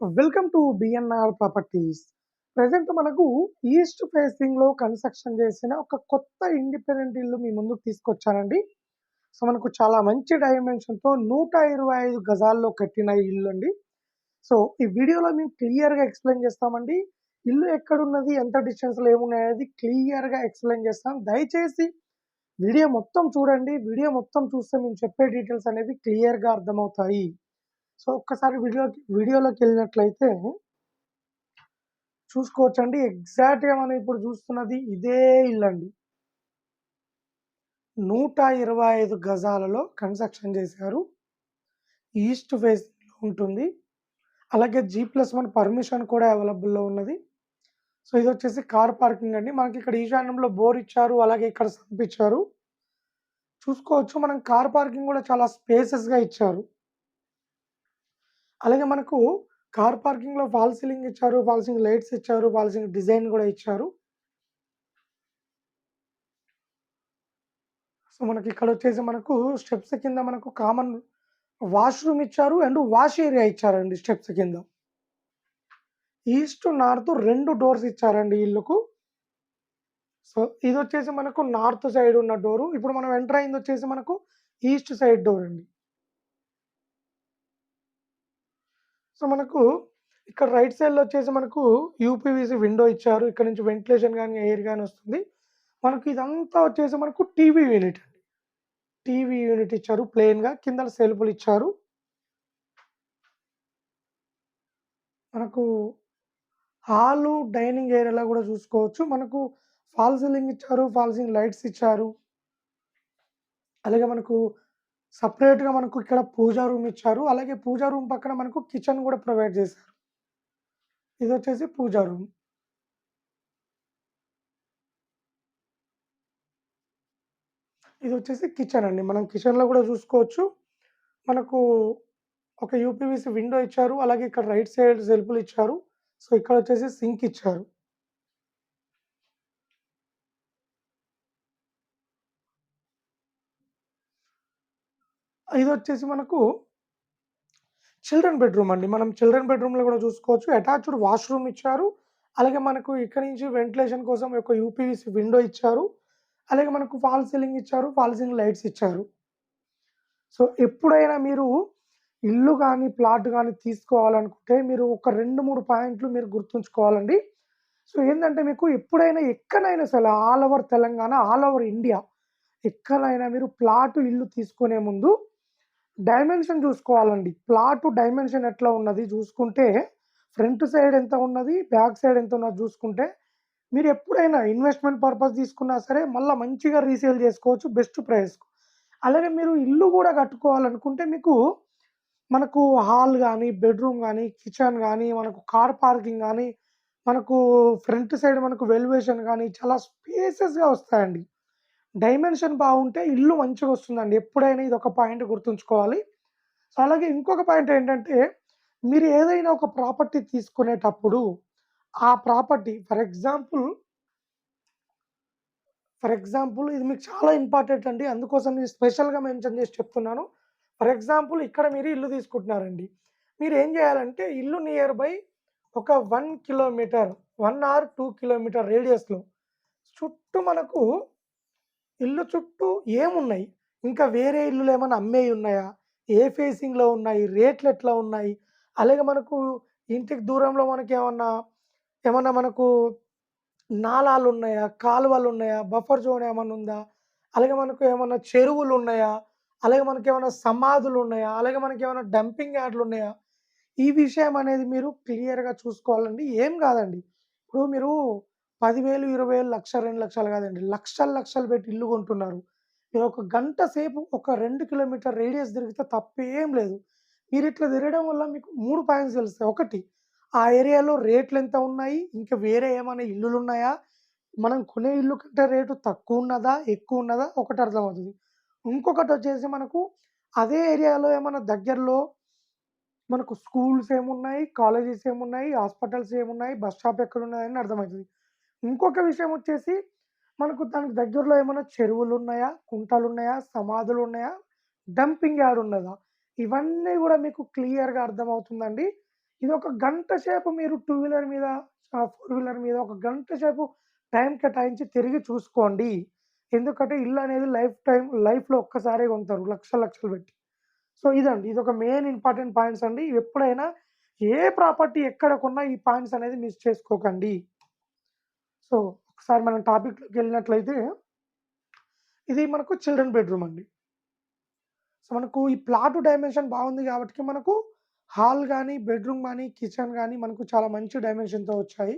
Welcome to BNR properties. Present మనకు east ఫేసింగ్లో construction చేసిన ఒక కొత్త ఇండిపెండెంట్ ఇల్లు మీ ముందుకు తీసుకొచ్చానండి. సో మనకు చాలా మంచి డైమెన్షన్తో నూట ఇరవై ఐదు గజాల్లో కట్టిన ఇల్లు అండి. సో ఈ వీడియోలో మేము క్లియర్గా ఎక్స్ప్లెయిన్ చేస్తామండి. ఇల్లు ఎక్కడున్నది ఎంత డిస్టెన్స్లో ఏమున్నాయి అనేది క్లియర్గా ఎక్స్ప్లెయిన్ చేస్తాం. దయచేసి వీడియో మొత్తం చూడండి. వీడియో మొత్తం చూస్తే మేము చెప్పే డీటెయిల్స్ అనేవి క్లియర్గా అర్థమవుతాయి. సో ఒక్కసారి వీడియోకి వీడియోలోకి వెళ్ళినట్లయితే చూసుకోవచ్చండి. ఎగ్జాక్ట్గా మనం ఇప్పుడు చూస్తున్నది ఇదే ఇల్లు అండి నూట ఇరవై ఐదు గజాలలో కన్స్ట్రక్షన్ చేశారు. ఈస్ట్ ఫేస్ ఉంటుంది. అలాగే జీ ప్లస్ వన్ పర్మిషన్ కూడా అవైలబుల్లో ఉన్నది. సో ఇది వచ్చేసి కార్ పార్కింగ్ అండి. మనకి ఇక్కడ ఈశాన్యంలో బోర్ ఇచ్చారు అలాగే ఇక్కడ సంపించారు చూసుకోవచ్చు మనం కార్ పార్కింగ్ కూడా చాలా స్పేసెస్గా ఇచ్చారు. అలాగే మనకు కార్ పార్కింగ్లో ఫాల్ సీలింగ్ ఇచ్చారు ఫాల్ సీలింగ్ లైట్స్ ఇచ్చారు ఫాల్ సీలింగ్ డిజైన్ కూడా ఇచ్చారు. సో మనకి ఇక్కడ వచ్చేసి మనకు స్టెప్స్ కింద మనకు కామన్ వాష్రూమ్ ఇచ్చారు అండ్ వాష్ ఏరియా ఇచ్చారండి స్టెప్స్ కింద. ఈస్ట్ నార్త్ రెండు డోర్స్ ఇచ్చారండి ఇల్లుకు. సో ఇది వచ్చేసి మనకు నార్త్ సైడ్ ఉన్న డోరు. ఇప్పుడు మనం ఎంటర్ అయింది వచ్చేసి మనకు ఈస్ట్ సైడ్ డోర్ అండి. సో మనకు ఇక్కడ రైట్ సైడ్లో వచ్చేసి మనకు యూపీవీసీ విండో ఇచ్చారు. ఇక్కడ నుంచి వెంటిలేషన్ కానీ ఎయిర్ కానీ వస్తుంది. మనకు ఇదంతా వచ్చేసి మనకు టీవీ యూనిట్ అండి. టీవీ యూనిట్ ఇచ్చారు ప్లెయిన్గా కింద సెల్ఫ్లు ఇచ్చారు. మనకు హాలు డైనింగ్ ఏరియాలో కూడా చూసుకోవచ్చు. మనకు ఫాల్ సీలింగ్ ఇచ్చారు. ఫాల్ సీలింగ్ లైట్స్ ఇచ్చారు. అలాగే మనకు సపరేట్గా మనకు ఇక్కడ పూజా రూమ్ ఇచ్చారు. అలాగే పూజా రూమ్ పక్కన మనకు కిచెన్ కూడా ప్రొవైడ్ చేశారు. ఇది వచ్చేసి పూజా రూమ్ ఇది వచ్చేసి కిచెన్ అండి. మనం కిచెన్లో కూడా చూసుకోవచ్చు. మనకు ఒక యూపీవీసీ విండో ఇచ్చారు. అలాగే ఇక్కడ రైట్ సైడ్ సెల్ఫ్లు ఇచ్చారు. సో ఇక్కడ వచ్చేసి సింక్ ఇచ్చారు. ఇది వచ్చేసి మనకు చిల్డ్రన్ బెడ్రూమ్ అండి. మనం చిల్డ్రన్ బెడ్రూమ్లో కూడా చూసుకోవచ్చు. అటాచ్డ్ వాష్రూమ్ ఇచ్చారు. అలాగే మనకు ఇక్కడ నుంచి వెంటిలేషన్ కోసం ఒక యూపీవీసీ విండో ఇచ్చారు. అలాగే మనకు ఫాల్ సీలింగ్ ఇచ్చారు. ఫాల్ సీలింగ్ లైట్స్ ఇచ్చారు. సో ఎప్పుడైనా మీరు ఇల్లు కానీ ప్లాట్ కానీ తీసుకోవాలనుకుంటే మీరు ఒక రెండు మూడు పాయింట్లు మీరు గుర్తుంచుకోవాలండి. సో ఏంటంటే మీకు ఎప్పుడైనా ఎక్కడైనా సరే all over Telangana all over India ఎక్కడైనా మీరు ప్లాట్ ఇల్లు తీసుకునే ముందు డైమెన్షన్ చూసుకోవాలండి. ప్లాట్ డైమెన్షన్ ఎట్లా ఉన్నది చూసుకుంటే ఫ్రంట్ సైడ్ ఎంత ఉన్నది బ్యాక్ సైడ్ ఎంత ఉన్నది చూసుకుంటే మీరు ఎప్పుడైనా ఇన్వెస్ట్మెంట్ పర్పస్ తీసుకున్నా సరే మళ్ళీ మంచిగా రీసేల్ చేసుకోవచ్చు బెస్ట్ ప్రైస్కు అలాగే మీరు ఇల్లు కూడా కట్టుకోవాలనుకుంటే మీకు మనకు హాల్ కానీ బెడ్రూమ్ కానీ కిచెన్ కానీ మనకు కార్ పార్కింగ్ కానీ మనకు ఫ్రంట్ సైడ్ మనకు వెల్యువేషన్ కానీ చాలా స్పేసెస్గా వస్తాయండి. డైమెన్షన్ బాగుంటే ఇల్లు మంచిగా వస్తుందండి. ఎప్పుడైనా ఇది ఒక పాయింట్ గుర్తుంచుకోవాలి. సో అలాగే ఇంకొక పాయింట్ ఏంటంటే మీరు ఏదైనా ఒక ప్రాపర్టీ తీసుకునేటప్పుడు ఆ property for example for example ఇది మీకు చాలా ఇంపార్టెంట్ అండి. అందుకోసం నేను స్పెషల్గా మెన్షన్ చేసి చెప్తున్నాను. ఫర్ ఎగ్జాంపుల్ ఇక్కడ మీరు ఇల్లు తీసుకుంటున్నారండి. మీరు ఏం చేయాలంటే ఇల్లు నియర్ బై ఒక one kilometer one or two kilometer రేడియస్లో. చుట్టూ మనకు ఇల్లు చుట్టూ ఏమున్నాయి? ఇంకా వేరే ఇల్లులు ఏమైనా అమ్మేవి ఉన్నాయా? ఏ ఫేసింగ్లో ఉన్నాయి? రేట్లు ఎట్లా ఉన్నాయి? అలాగే మనకు ఇంటికి దూరంలో మనకి ఏమన్నా ఏమన్నా మనకు నాలాలు ఉన్నాయా? కాలువలు ఉన్నాయా? బఫర్ జోన్ ఏమన్నా ఉందా? అలాగే మనకు ఏమన్నా చెరువులు ఉన్నాయా? అలాగే మనకి ఏమైనా సమాధులు ఉన్నాయా? అలాగే మనకి ఏమైనా డంపింగ్ యార్డ్లు ఉన్నాయా? ఈ విషయం అనేది మీరు క్లియర్గా చూసుకోవాలండి. ఏం కాదండి. ఇప్పుడు మీరు పదివేలు ఇరవై వేలు లక్ష రెండు లక్షలు కాదండి. లక్షలు లక్షలు పెట్టి ఇల్లు కొంటున్నారు. మీరు ఒక గంట సేపు ఒక రెండు కిలోమీటర్ రేడియస్ తిరిగితే తప్పేం లేదు. మీరు ఇట్లా తిరగడం వల్ల మీకు మూడు పాయింట్స్ తెలుస్తాయి. ఒకటి ఆ ఏరియాలో రేట్లు ఎంత ఉన్నాయి? ఇంకా వేరే ఏమైనా ఇల్లులు ఉన్నాయా? మనం కొనే ఇల్లు కంటే రేటు తక్కువ ఉన్నదా? ఎక్కువ ఉన్నదా? ఒకటి అర్థమవుతుంది. ఇంకొకటి వచ్చేసి మనకు అదే ఏరియాలో ఏమైనా దగ్గరలో మనకు స్కూల్స్ ఏమున్నాయి? కాలేజెస్ ఏమున్నాయి? హాస్పిటల్స్ ఏమున్నాయి? బస్ స్టాప్ ఎక్కడ ఉన్నాయని అర్థమవుతుంది. ఇంకొక విషయం వచ్చేసి మనకు దానికి దగ్గరలో ఏమైనా చెరువులు ఉన్నాయా కుంటలు ఉన్నాయా సమాధులు ఉన్నాయా డంపింగ్ యార్డ్ ఉన్నదా? ఇవన్నీ కూడా మీకు క్లియర్గా అర్థమవుతుందండి. ఇది ఒక గంట సేపు మీరు టూ వీలర్ మీద ఫోర్ వీలర్ మీద ఒక గంట సేపు టైం కేటాయించి తిరిగి చూసుకోండి. ఎందుకంటే ఇల్లు అనేది లైఫ్ టైం లైఫ్లో ఒక్కసారే కొంటారు లక్షలు లక్షలు పెట్టి. సో ఇదండి. ఇది ఒక మెయిన్ ఇంపార్టెంట్ పాయింట్స్ అండి. ఎప్పుడైనా ఏ ప్రాపర్టీ ఎక్కడ కొన్నా ఈ పాయింట్స్ అనేది మిస్ చేసుకోకండి. సో ఒకసారి మనం టాపిక్లోకి వెళ్ళినట్లయితే ఇది మనకు చిల్డ్రన్ బెడ్రూమ్ అండి. సో మనకు ఈ ప్లాట్ డైమెన్షన్ బాగుంది కాబట్టి మనకు హాల్ కానీ బెడ్రూమ్ కానీ కిచెన్ కానీ మనకు చాలా మంచి డైమెన్షన్తో వచ్చాయి.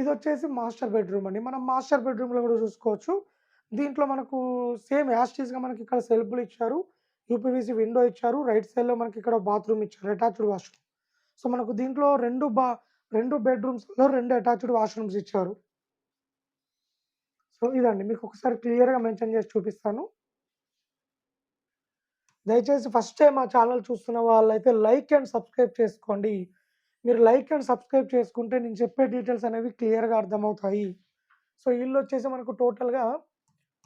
ఇది వచ్చేసి మాస్టర్ బెడ్రూమ్ అండి. మనం మాస్టర్ బెడ్రూమ్లో కూడా చూసుకోవచ్చు. దీంట్లో మనకు సేమ్ యాస్టీస్గా మనకి ఇక్కడ సెల్ఫ్లు ఇచ్చారు. యూపీవీసీ విండో ఇచ్చారు. రైట్ సైడ్లో మనకి ఇక్కడ బాత్రూమ్ ఇచ్చారు. Attached washroom. సో మనకు దీంట్లో రెండు బా రెండు బెడ్రూమ్స్లో రెండు అటాచ్డ్ వాష్రూమ్స్ ఇచ్చారు. సో ఇదండి. మీకు ఒకసారి క్లియర్గా మెన్షన్ చేసి చూపిస్తాను. దయచేసి ఫస్ట్ టైం మా ఛానల్ చూస్తున్న వాళ్ళైతే లైక్ అండ్ సబ్స్క్రైబ్ చేసుకోండి. మీరు లైక్ అండ్ సబ్స్క్రైబ్ చేసుకుంటే నేను చెప్పే డీటెయిల్స్ అనేవి క్లియర్గా అర్థమవుతాయి. సో ఇల్లు వచ్చేసి మనకు టోటల్గా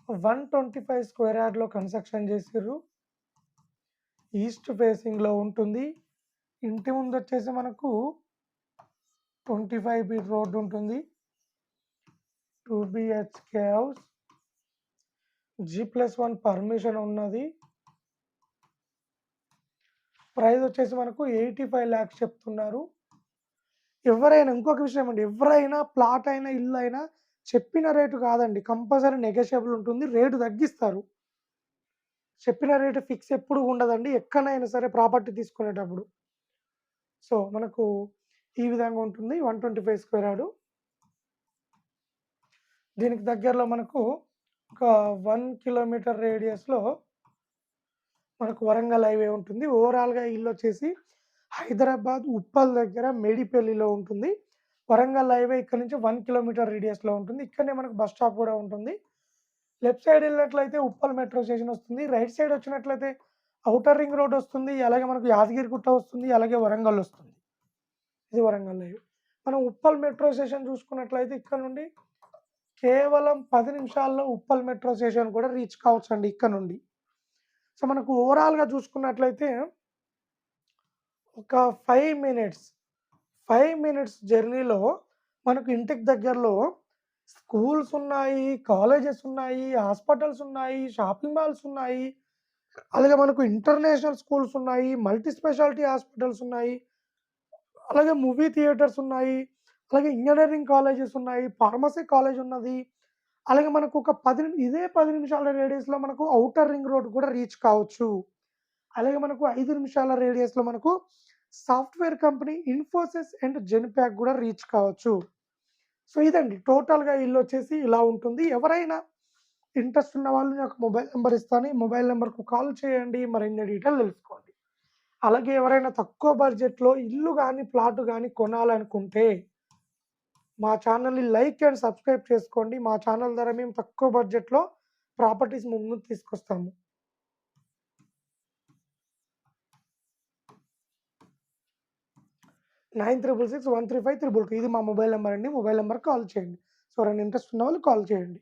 వన్ ట్వంటీ ఫైవ్ స్క్వేర్ యార్డ్లో కన్స్ట్రక్షన్ చేసిర్రు. ఈస్ట్ ఫేసింగ్లో ఉంటుంది. ఇంటి ముందు వచ్చేసి మనకు ట్వంటీ ఫైవ్ ఫీట్ రోడ్ ఉంటుంది. Two BHK house. G plus one permission ఉన్నది. ప్రైస్ వచ్చేసి మనకు ఎయిటీ ఫైవ్ ల్యాక్స్ చెప్తున్నారు. ఎవరైనా ఇంకొక విషయం అండి ఎవరైనా ప్లాట్ అయినా ఇల్లు అయినా చెప్పిన రేటు కాదండి కంపల్సరీ నెగోషియబుల్ ఉంటుంది రేటు తగ్గిస్తారు. చెప్పిన రేటు ఫిక్స్ ఎప్పుడు ఉండదండి ఎక్కడైనా సరే ప్రాపర్టీ తీసుకునేటప్పుడు. సో మనకు ఈ విధంగా ఉంటుంది. One twenty five square yard. దీనికి దగ్గరలో మనకు ఒక వన్ కిలోమీటర్ రేడియస్లో మనకు వరంగల్ హైవే ఉంటుంది. ఓవరాల్గా ఇల్లు వచ్చేసి హైదరాబాద్ ఉప్పల్ దగ్గర మేడిపల్లిలో ఉంటుంది. వరంగల్ హైవే ఇక్కడ నుంచి వన్ కిలోమీటర్ రేడియస్లో ఉంటుంది. ఇక్కడనే మనకు బస్ స్టాప్ కూడా ఉంటుంది. లెఫ్ట్ సైడ్ వెళ్ళినట్లయితే ఉప్పల్ మెట్రో స్టేషన్ వస్తుంది. రైట్ సైడ్ వచ్చినట్లయితే అవుటర్ రింగ్ రోడ్ వస్తుంది అలాగే మనకు యాదగిరిగుట్ట వస్తుంది అలాగే వరంగల్ వస్తుంది. ఇది వరంగల్ మనం ఉప్పల్ మెట్రో స్టేషన్ చూసుకున్నట్లయితే ఇక్కడ నుండి కేవలం పది నిమిషాల్లో ఉప్పల్ మెట్రో స్టేషన్ కూడా రీచ్ కావచ్చు అండి ఇక్కడ నుండి. సో మనకు ఓవరాల్గా చూసుకున్నట్లయితే ఒక ఫైవ్ మినిట్స్ ఫైవ్ మినిట్స్ జర్నీలో మనకు ఇంటికి దగ్గరలో స్కూల్స్ ఉన్నాయి కాలేజెస్ ఉన్నాయి హాస్పిటల్స్ ఉన్నాయి షాపింగ్ మాల్స్ ఉన్నాయి అలాగే మనకు ఇంటర్నేషనల్ స్కూల్స్ ఉన్నాయి మల్టీ స్పెషాలిటీ హాస్పిటల్స్ ఉన్నాయి అలాగే మూవీ థియేటర్స్ ఉన్నాయి అలాగే ఇంజనీరింగ్ కాలేజెస్ ఉన్నాయి ఫార్మసీ కాలేజ్ ఉన్నది అలాగే మనకు ఒక పది ఇదే పది నిమిషాల రేడియస్లో మనకు అవుటర్ రింగ్ రోడ్ కూడా రీచ్ కావచ్చు. అలాగే మనకు ఐదు నిమిషాల రేడియస్లో మనకు software company Infosys and Genpact కూడా రీచ్ కావచ్చు. సో ఇదండి. టోటల్గా ఇల్లు వచ్చేసి ఇలా ఉంటుంది. ఎవరైనా ఇంట్రెస్ట్ ఉన్న వాళ్ళు నాకు మొబైల్ నెంబర్ ఇస్తాను. ఈ మొబైల్ నెంబర్కు కాల్ చేయండి. మరిన్ని డీటెయిల్ తెలుసుకోండి. అలాగే ఎవరైనా తక్కువ బడ్జెట్లో ఇల్లు కానీ ప్లాట్ కానీ కొనాలనుకుంటే మా ఛానల్ని లైక్ అండ్ సబ్స్క్రైబ్ చేసుకోండి. మా ఛానల్ ద్వారా మేము తక్కువ బడ్జెట్లో ప్రాపర్టీస్ ముందు తీసుకొస్తాము. Nine triple six one three five triple two. ఇది మా మొబైల్ నెంబర్ అండి. మొబైల్ నెంబర్ కాల్ చేయండి. సో రెండు ఇంట్రెస్ట్ ఉన్న వాళ్ళు కాల్ చేయండి.